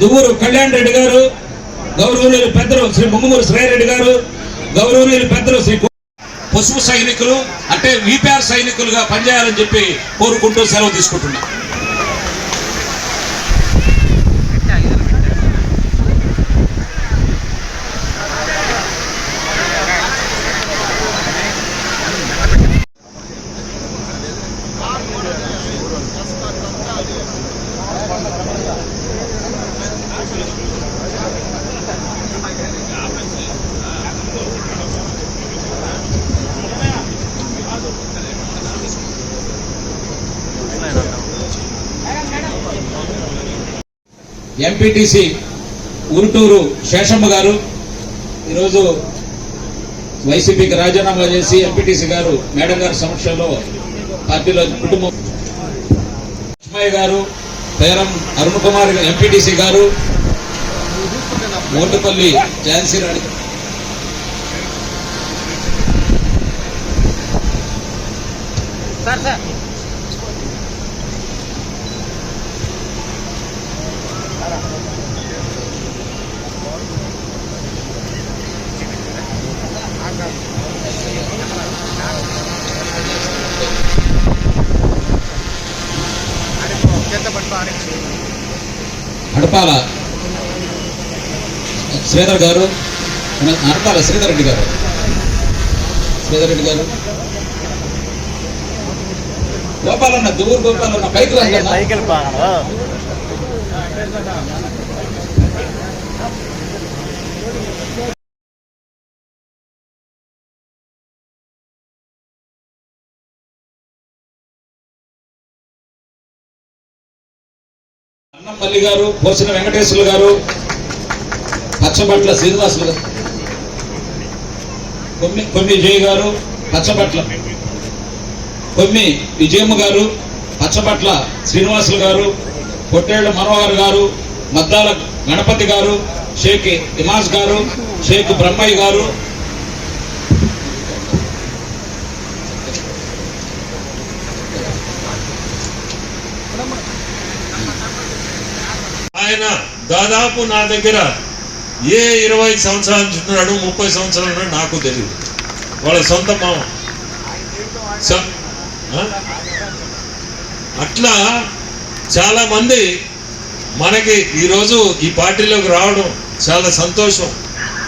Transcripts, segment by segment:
దువ్వూరు కళ్యాణ్ రెడ్డి గారు గౌరవనీయులు పెద్దలు శ్రీ ముమ్మూరు శ్రేయరెడ్డి గారు గౌరవనీయులు పెద్దలు శ్రీ పసుపు సైనికులు అంటే విపిఆర్ సైనికులుగా పనిచేయాలని చెప్పి కోరుకుంటూ సెలవు తీసుకుంటున్నాను ఎంపీటీసీ ఉరుటూరు శేషమ్మ గారు. ఈరోజు వైసీపీకి రాజీనామా చేసి ఎంపీటీసీ గారు మేడం గారి సమక్షంలో పార్టీలో కుటుంబం. లక్ష్మయ్య గారు పేరం అరుణ్ కుమార్ ఎంపీటీసీ గారు. మోటుపల్లి ఝాన్సీ రాణి. Sir sir. అరటాల శ్రీధర్ గారు అరటాల శ్రీధర్ రెడ్డి గారు. శ్రీధర్ రెడ్డి గారు. గోపాలన్న దూరు గోపాలన్న పైకి పైకి వెళ్ళిపోగలవా గారు పోసిన వెంకటేశ్వర్లు గారు పచ్చబట్ల శ్రీనివాసులు గారు కొమ్మి కొమ్మి విజయ్ గారు పచ్చబట్ల. కొమ్మి విజయమ్మ గారు పచ్చబట్ల శ్రీనివాసులు గారు పొట్టేళ్ళ మనోహర్ గారు మద్దాల గణపతి గారు షేక్ ఇమాజ్ గారు షేక్ బ్రహ్మయ్య గారు ఆయన దాదాపు నా దగ్గర ఏ ఇరవై సంవత్సరాల నుంచి ఉన్నాడు ముప్పై సంవత్సరాలు ఉన్నాడు నాకు తెలియదు. వాళ్ళ సొంత మామ. అట్లా చాలా మంది మనకి ఈరోజు ఈ పార్టీలోకి రావడం చాలా సంతోషం.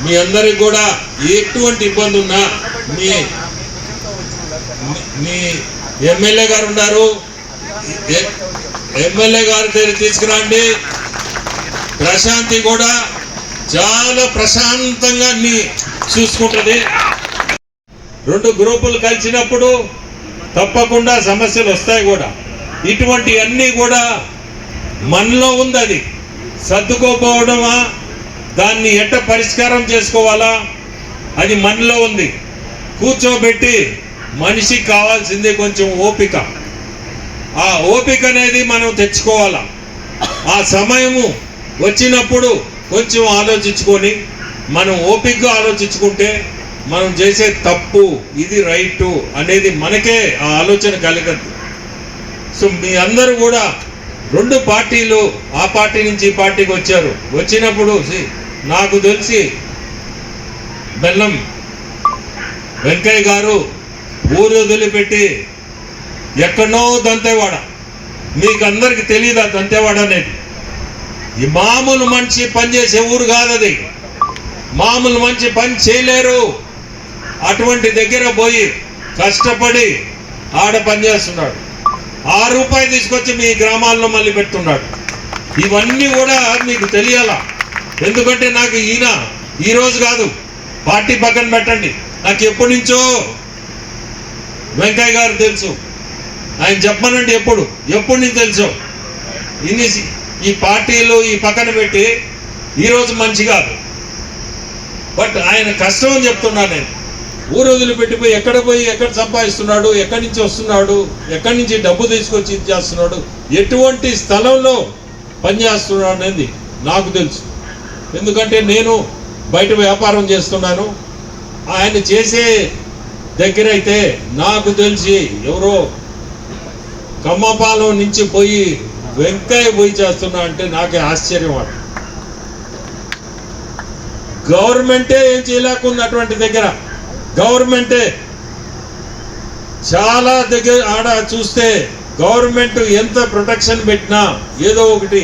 మీ అందరికి కూడా ఎటువంటి ఇబ్బంది ఉన్నా మీ మీ- ఎమ్మెల్యే గారు ఉన్నారు. ఎమ్మెల్యే గారి దగ్గర తీసుకురండి. ప్రశాంతి కూడా చాలా ప్రశాంతంగా అన్ని చూసుకుంటుంది. రెండు గ్రూపులు కలిసినప్పుడు తప్పకుండా సమస్యలు వస్తాయి కూడా. ఇటువంటి అన్నీ కూడా మనలో ఉంది అది. సర్దుకోపోవడమా దాన్ని ఎట్ట పరిష్కారం చేసుకోవాలా? అది మనలో ఉంది. కూర్చోబెట్టి మనిషికి కావాల్సింది కొంచెం ఓపిక. ఆ ఓపిక అనేది మనం తెచ్చుకోవాలా? ఆ సమయము వచ్చినప్పుడు కొంచెం ఆలోచించుకొని మనం ఓపికగా ఆలోచించుకుంటే మనం చేసే తప్పు ఇది రైటు అనేది మనకే ఆ ఆలోచన కలగదు. సో మీ అందరూ కూడా రెండు పార్టీలు ఆ పార్టీ నుంచి ఈ పార్టీకి వచ్చారు. వచ్చినప్పుడు నాకు తెలిసి బెల్లం వెంకయ్య గారు ఊరు వదిలిపెట్టి ఎక్కడో దంతేవాడ. మీకు అందరికి తెలియదు ఆ దంతేవాడ అనేది? ఈ మామూలు మనిషి పనిచేసే ఊరు కాదు అది మామూలు మనిషి పని చేయలేరు. అటువంటి దగ్గర పోయి కష్టపడి ఆడ పనిచేస్తున్నాడు ఆ రూపాయి తీసుకొచ్చి మీ గ్రామాల్లో మళ్ళీ పెడుతున్నాడు. ఇవన్నీ కూడా మీకు తెలియాలా? ఎందుకంటే నాకు ఈయన ఈరోజు కాదు పార్టీ పక్కన పెట్టండి. నాకు ఎప్పటి నుంచో వెంకయ్య గారు తెలుసు. ఆయన చెప్పనండి ఎప్పుడు? ఎప్పుడు నుంచి తెలుసు? ఇన్ని ఈ పార్టీలు ఈ పక్కన పెట్టి ఈరోజు మంచి కాదు. బట్ ఆయన కష్టం అని చెప్తున్నా నేను. ఊరు వదిలిపెట్టిపోయి ఎక్కడ పోయి ఎక్కడ సంపాదిస్తున్నాడు ఎక్కడి నుంచి వస్తున్నాడు ఎక్కడి నుంచి డబ్బు తీసుకొచ్చి ఇది చేస్తున్నాడు ఎటువంటి స్థలంలో పనిచేస్తున్నాడు అనేది నాకు తెలుసు. ఎందుకంటే నేను బయట వ్యాపారం చేస్తున్నాను. ఆయన చేసే దగ్గర అయితే నాకు తెలిసి ఎవరో కమ్మపాలెం నుంచి పోయి వెంకయ్య పోయి చేస్తున్నా అంటే నాకే ఆశ్చర్యం అట గవర్నమెంటే ఏం చేయలేకుండా అటువంటి దగ్గర గవర్నమెంటే చాలా దగ్గర ఆడ చూస్తే గవర్నమెంట్ ఎంత ప్రొటెక్షన్ పెట్టినా ఏదో ఒకటి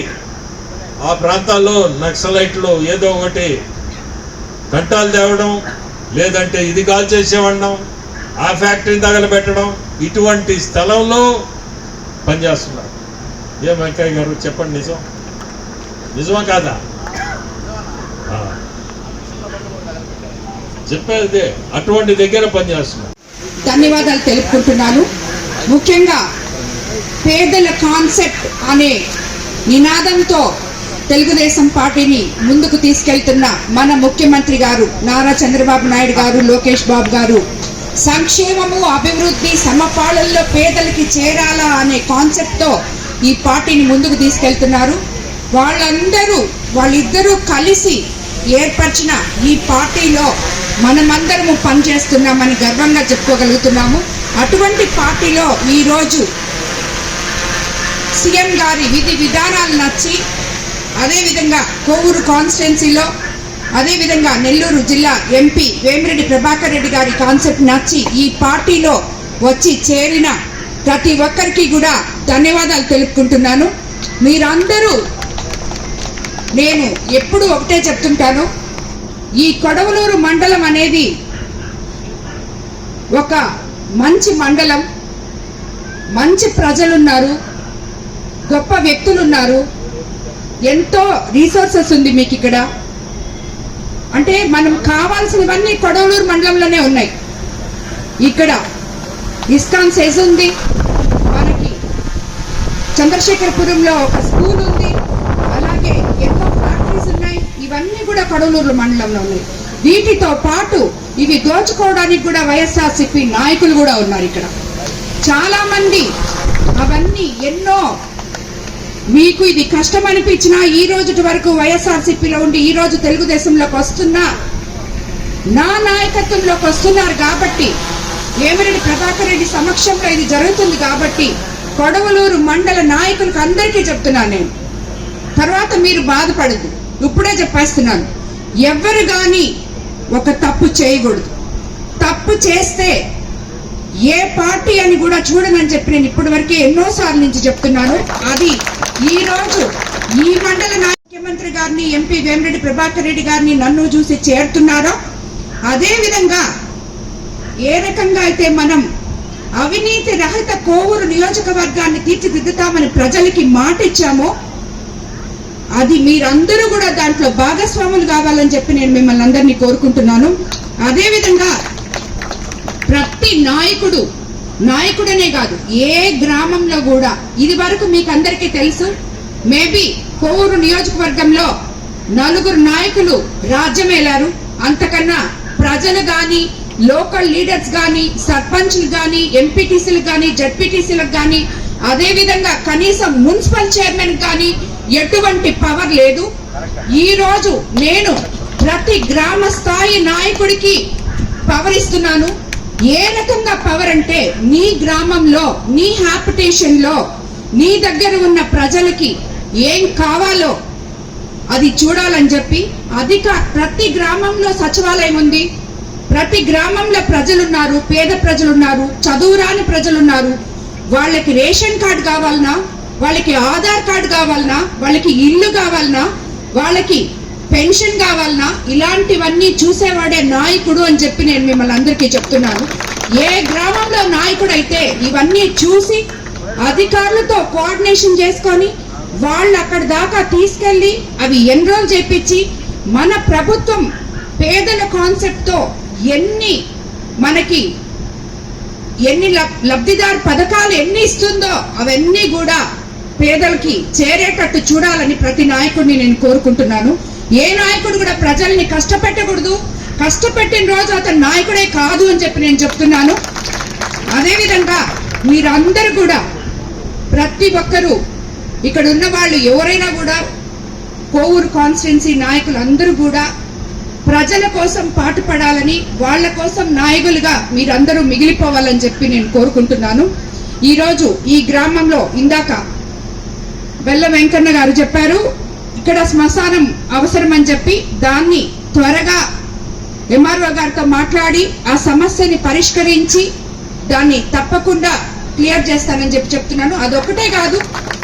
ఆ ప్రాంతాల్లో నక్సలైట్లు ఏదో ఒకటి కంటాలు తేవడం లేదంటే ఇది కాల్ చేసేవడం ఆ ఫ్యాక్టరీని తగలబెట్టడం ఇటువంటి స్థలంలో పనిచేస్తున్నారు. ఏ వెంకయ్య గారు చెప్పండి నిజం. నిజమా కాదా? చెప్పేది అటువంటి దగ్గర పనిచేస్తున్నారు ధన్యవాదాలు తెలుపుకుంటున్నాను. ముఖ్యంగా పేదల కాన్సెప్ట్ అనే నినాదంతో తెలుగుదేశం పార్టీని ముందుకు తీసుకెళ్తున్న మన ముఖ్యమంత్రి గారు నారా చంద్రబాబు నాయుడు గారు లోకేష్ బాబు గారు సంక్షేమము అభివృద్ధి సమపాళల్లో పేదలకి చేరాలా అనే కాన్సెప్ట్తో ఈ పార్టీని ముందుకు తీసుకెళ్తున్నారు. వాళ్ళందరూ వాళ్ళిద్దరూ కలిసి ఏర్పరిచిన ఈ పార్టీలో మనమందరము పనిచేస్తున్నామని గర్వంగా చెప్పుకోగలుగుతున్నాము. అటువంటి పార్టీలో ఈరోజు సీఎం గారి విధి విధానాలు నచ్చి అదేవిధంగా కోవూరు కాన్స్టిట్యున్సీలో అదేవిధంగా నెల్లూరు జిల్లా ఎంపీ వేమిరెడ్డి ప్రభాకర్ రెడ్డి గారి కాన్సెప్ట్ నచ్చి ఈ పార్టీలో వచ్చి చేరిన ప్రతి ఒక్కరికి కూడా ధన్యవాదాలు తెలుపుకుంటున్నాను. మీరందరూ నేను ఎప్పుడు ఒకటే చెప్తుంటాను. ఈ కొడవలూరు మండలం అనేది ఒక మంచి మండలం. మంచి ప్రజలున్నారు. గొప్ప వ్యక్తులున్నారు. ఎంతో రీసోర్సెస్ ఉంది మీకు ఇక్కడ. అంటే మనం కావాల్సినవన్నీ కొడవలూరు మండలంలోనే ఉన్నాయి. ఇక్కడ ఇస్కాన్ సెజ్ ఉంది. మనకి చంద్రశేఖరపురంలో ఒక స్కూల్ ఉంది. అలాగే ఎన్నో ఫ్యాక్టరీస్ ఉన్నాయి. ఇవన్నీ కూడా కడలూరు మండలంలో ఉన్నాయి. వీటితో పాటు ఇవి దోచుకోవడానికి కూడా వైఎస్ఆర్సిపి నాయకులు కూడా ఉన్నారు ఇక్కడ. చాలా మంది అవన్నీ ఎన్నో మీకు ఇది కష్టం అనిపించినా ఈ రోజుటి వరకు వైఎస్ఆర్సిపిలో ఉండి ఈ రోజు తెలుగుదేశంలోకి వస్తున్నా నా నాయకత్వంలోకి వస్తున్నారు కాబట్టి వేమిరెడ్డి ప్రభాకర్ రెడ్డి సమక్షంలో ఇది జరుగుతుంది కాబట్టి కొడవలూరు మండల నాయకులకు అందరికీ చెప్తున్నాను నేను. తర్వాత మీరు బాధపడదు ఇప్పుడే చెప్పేస్తున్నాను. ఎవరు కానీ ఒక తప్పు చేయకూడదు. తప్పు చేస్తే ఏ పార్టీ అని కూడా చూడనని చెప్పి నేను ఇప్పటి వరకే ఎన్నో సార్లు నుంచి చెప్తున్నాను. అది ఈ రోజు ఈ మండల ముఖ్యమంత్రి గారిని ఎంపీ వేమిరెడ్డి ప్రభాకర్ రెడ్డి గారిని నన్ను చూసి చేరుతున్నారో? అదే విధంగా ఏ రకంగా అయితే మనం అవినీతి రహిత కోవూరు నియోజకవర్గాన్ని తీర్చిదిద్దుతామని ప్రజలకి మాట ఇచ్చామో అది మీరందరూ కూడా దాంట్లో భాగస్వాములు కావాలని చెప్పి నేను మిమ్మల్ని అందరినీ కోరుకుంటున్నాను. అదే విధంగా ప్రతి నాయకుడు నాయకుడనే కాదు ఏ గ్రామంలో కూడా ఇది వరకు మీకు అందరికీ తెలుసు మేబీ కోవూరు నియోజకవర్గంలో నలుగురు నాయకులు రాజ్యమేలారు. అంతకన్నా ప్రజలు గాని లోకల్ లీడర్స్ కానీ సర్పంచ్లు కానీ ఎంపీటీసీలు కానీ జడ్పీటీసీలకు కానీ అదేవిధంగా కనీసం మున్సిపల్ చైర్మన్ కానీ ఎటువంటి పవర్ లేదు. ఈ రోజు నేను ప్రతి గ్రామ స్థాయి నాయకుడికి పవర్ ఇస్తున్నాను. ఏ రకంగా పవర్ అంటే నీ గ్రామంలో నీ హ్యాపిటేషన్లో నీ దగ్గర ఉన్న ప్రజలకి ఏం కావాలో అది చూడాలని చెప్పి అధిక ప్రతి గ్రామంలో సచివాలయం ఉంది. ప్రతి గ్రామంలో ప్రజలున్నారు పేద ప్రజలున్నారు చదువురాని ప్రజలున్నారు. వాళ్ళకి రేషన్ కార్డు కావాలన్నా వాళ్ళకి ఆధార్ కార్డు కావాలన్నా వాళ్ళకి ఇల్లు కావాలన్నా వాళ్ళకి పెన్షన్ కావాలన్నా ఇలాంటివన్నీ చూసేవాడే నాయకుడు అని చెప్పి నేను మిమ్మల్ని అందరికీ చెప్తున్నాను. ఏ గ్రామంలో నాయకుడు అయితే ఇవన్నీ చూసి అధికారులతో కోఆర్డినేషన్ చేసుకొని వాళ్ళు అక్కడ దాకా తీసుకెళ్ళి అవి ఎన్రోల్ చేపించి మన ప్రభుత్వం పేదల కాన్సెప్ట్తో ఎన్ని మనకి ఎన్ని లబ్- లబ్ధిదారు పథకాలు ఎన్ని ఇస్తుందో అవన్నీ కూడా పేదలకి చేరేటట్టు చూడాలని ప్రతి నాయకుడిని నేను కోరుకుంటున్నాను. ఏ నాయకుడు కూడా ప్రజల్ని కష్టపెట్టకూడదు. కష్టపెట్టిన రోజు అతను నాయకుడే కాదు అని చెప్పి నేను చెప్తున్నాను. అదేవిధంగా మీరందరూ కూడా ప్రతి ఒక్కరూ ఇక్కడ ఉన్న వాళ్ళు ఎవరైనా కూడా కోవూరు కాన్స్టిట్యున్సీ నాయకులు అందరూ కూడా ప్రజల కోసం పాటుపడాలని వాళ్ళ కోసం నాయకులుగా మీరందరూ మిగిలిపోవాలని చెప్పి నేను కోరుకుంటున్నాను. ఈరోజు ఈ గ్రామంలో ఇందాక బెల్ల వెంకన్న గారు చెప్పారు ఇక్కడ శ్మశానం అవసరమని చెప్పి దాన్ని త్వరగా ఎంఆర్ఓ గారితో మాట్లాడి ఆ సమస్యని పరిష్కరించి దాన్ని తప్పకుండా క్లియర్ చేస్తానని చెప్పి చెప్తున్నాను. అదొకటే కాదు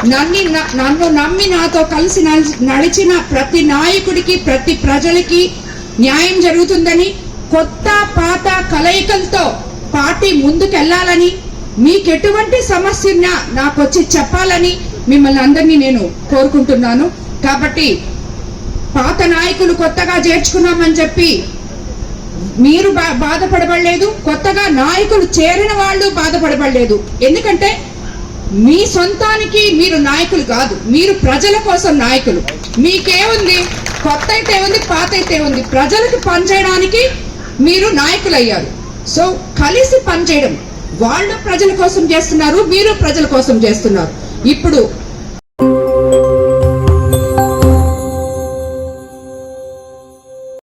నన్ను నన్ను నమ్మి నాతో కలిసి నడిచి- నడిచిన ప్రతి నాయకుడికి ప్రతి ప్రజలకి న్యాయం జరుగుతుందని కొత్త పాత కలయికలతో పార్టీ ముందుకెళ్ళాలని మీకెటువంటి సమస్య నాకు వచ్చి చెప్పాలని మిమ్మల్ని అందరినీ నేను కోరుకుంటున్నాను. కాబట్టి పాత నాయకులు కొత్తగా చేర్చుకున్నామని చెప్పి మీరు బా- బాధపడబడలేదు కొత్తగా నాయకులు చేరిన వాళ్ళు బాధపడబడలేదు. ఎందుకంటే మీ సొంతానికి మీరు నాయకులు కాదు మీరు ప్రజల కోసం నాయకులు. మీకేముంది? కొత్త అయితే ఉంది పాత అయితే ఉంది ప్రజలకు పనిచేయడానికి మీరు నాయకులు అయ్యారు సో కలిసి పనిచేయడం. వాళ్ళు ప్రజల కోసం చేస్తున్నారు మీరు ప్రజల కోసం చేస్తున్నారు. ఇప్పుడు